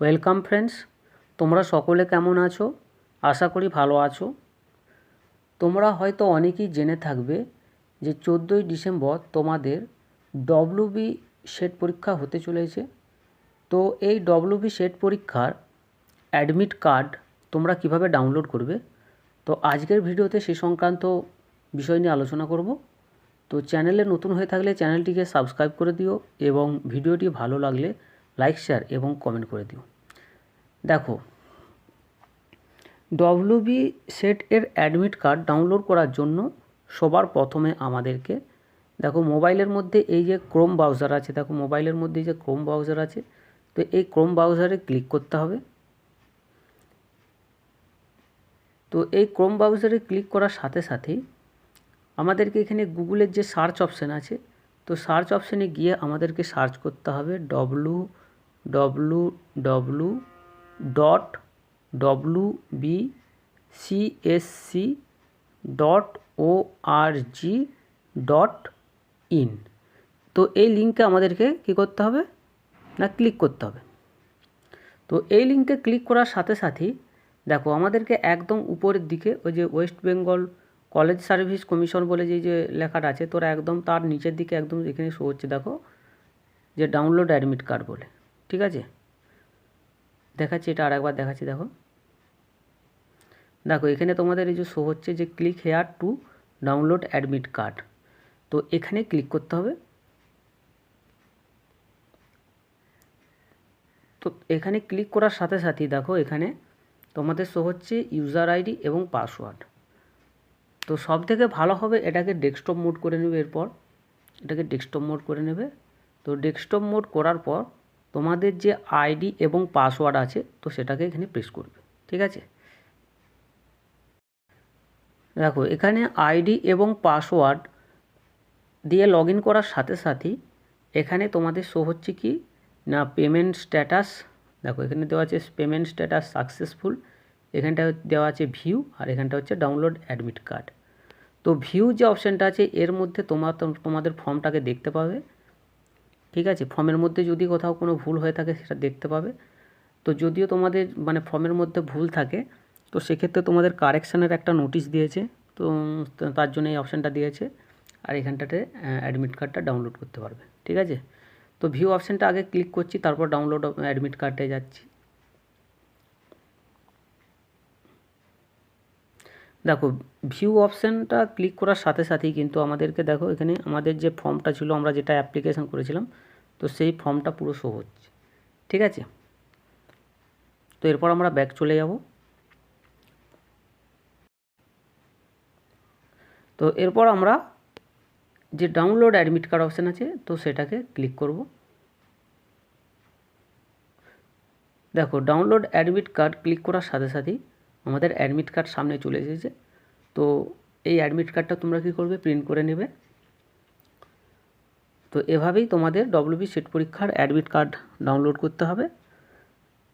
Welcome friends তোমরা সকলে কেমন আছো? আশা করি ভালো আছো। তোমরা হয়তো অনেকেই জেনে থাকবে যে চোদ্দোই ডিসেম্বর তোমাদের ডব্লিউবি সেট পরীক্ষা হতে চলেছে। তো এই ডব্লিউবি সেট পরীক্ষার অ্যাডমিট কার্ড তোমরা কীভাবে ডাউনলোড করবে? তো আজকের ভিডিওতে সে সংক্রান্ত বিষয় নিয়ে আলোচনা করব। তো চ্যানেলে নতুন হয়ে থাকলে চ্যানেলটিকে সাবস্ক্রাইব করে দিও এবং ভিডিওটি ভালো লাগলে লাইক শেয়ার এবং কমেন্ট করে দিও। দেখো ডব্লিউবি সেট এর অ্যাডমিট কার্ড ডাউনলোড করার জন্য সবার প্রথমে আমাদেরকে, দেখো মোবাইলের মধ্যে এই যে ক্রোম ব্রাউজার আছে, দেখো মোবাইলের মধ্যে যে ক্রোম ব্রাউজার আছে, তো এই ক্রোম ব্রাউজারে ক্লিক করতে হবে। তো এই ক্রোম ব্রাউজারে ক্লিক করার সাথে সাথেই আমাদেরকে এখানে গুগলের যে সার্চ অপশান আছে, তো সার্চ অপশানে গিয়ে আমাদেরকে সার্চ করতে হবে W W W dot W B CSC dot O R G dot in তো এই লিঙ্কে আমাদেরকে কী করতে হবে? না ক্লিক করতে হবে। তো এই লিঙ্কে ক্লিক করার সাথে সাথেই দেখো, আমাদেরকে একদম উপরের দিকে ওই যে West Bengal college service commission বলে যে যে লেখাটা আছে, তোরা একদম তার নিচের দিকে একদম এখানে শো হচ্ছে, দেখো, যে ডাউনলোড অ্যাডমিট কার্ড বলে। ঠিক আছে? দেখাচ্ছি, এটা আরেকবার দেখাচ্ছি, দেখো। দেখো, এখানে তোমাদের এই যে শো হচ্ছে যে click here to download admit card তো এখানে ক্লিক করতে হবে। তো এখানে ক্লিক করার সাথে সাথেই দেখো, এখানে তোমাদের শো হচ্ছে ইউজার আইডি এবং পাসওয়ার্ড তো সব থেকে ভালো হবে, এটাকে ডেস্কটপ মোড করে নেবে এরপর। এটাকে ডেস্কটপ মোড করে নেবে। তো ডেস্কটপ মোড করার পর তোমাদের যে আইডি এবং পাসওয়ার্ড আছে, তো সেটাকে এখানে প্রেস করবে, ঠিক আছে? দেখো, এখানে আইডি এবং পাসওয়ার্ড দিয়ে লগ করার সাথে সাথেই এখানে তোমাদের শো হচ্ছে কি? না পেমেন্ট স্ট্যাটাস দেখো, এখানে দেওয়া আছে পেমেন্ট স্ট্যাটাস সাকসেসফুল এখানটা দেওয়া আছে ভিউ আর এখানটা হচ্ছে ডাউনলোড অ্যাডমিট কার্ড তো ভিউ যে অপশানটা আছে, এর মধ্যে তোমার, তোমাদের ফর্মটাকে দেখতে পাবে। ঠিক আছে? ফর্মের মধ্যে যদি কোথাও কোনো ভুল হয়ে থাকে সেটা দেখতে পাবে। তো যদিও তোমাদের মানে ফর্মের মধ্যে ভুল থাকে, তো সেক্ষেত্রে তোমাদের কারেকশানের একটা নোটিশ দিয়েছে, তো তার জন্য এই অপশানটা দিয়েছে। আর এখানটাতে অ্যাডমিট কার্ডটা ডাউনলোড করতে পারবে। ঠিক আছে? তো ভিউ অপশানটা আগে ক্লিক করছি, তারপর ডাউনলোড অ্যাডমিট কার্ডে যাচ্ছি। দেখো ভিউ অপশানটা ক্লিক করার সাথে সাথেই কিন্তু আমাদেরকে দেখো, এখানে আমাদের যে ফর্মটা ছিল, আমরা যেটা অ্যাপ্লিকেশান করেছিলাম, তো সেই ফর্মটা পুরো শো হচ্ছে, ঠিক আছে? তো এরপর আমরা ব্যাক চলে যাব। তো এরপর আমরা যে ডাউনলোড অ্যাডমিট কার্ড অপশান আছে, তো সেটাকে ক্লিক করব। দেখো ডাউনলোড অ্যাডমিট কার্ড ক্লিক করার সাথে সাথেই আমাদের অ্যাডমিট কার্ড সামনে চলে এসেছে। তো এই অ্যাডমিট কার্ডটা তোমরা কী করবে? প্রিন্ট করে নেবে। তো এভাবেই তোমাদের ডব্লিউবি সেট পরীক্ষার অ্যাডমিট কার্ড ডাউনলোড করতে হবে।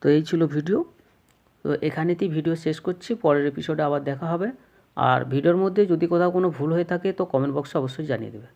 তো এই ছিল ভিডিও তো এখানেতেই ভিডিও শেষ করছি। পরের এপিসোডে আবার দেখা হবে। আর ভিডিওর মধ্যে যদি কোথাও কোনো ভুল হয়ে থাকে, তো কমেন্ট বক্সে অবশ্যই জানিয়ে দেবে।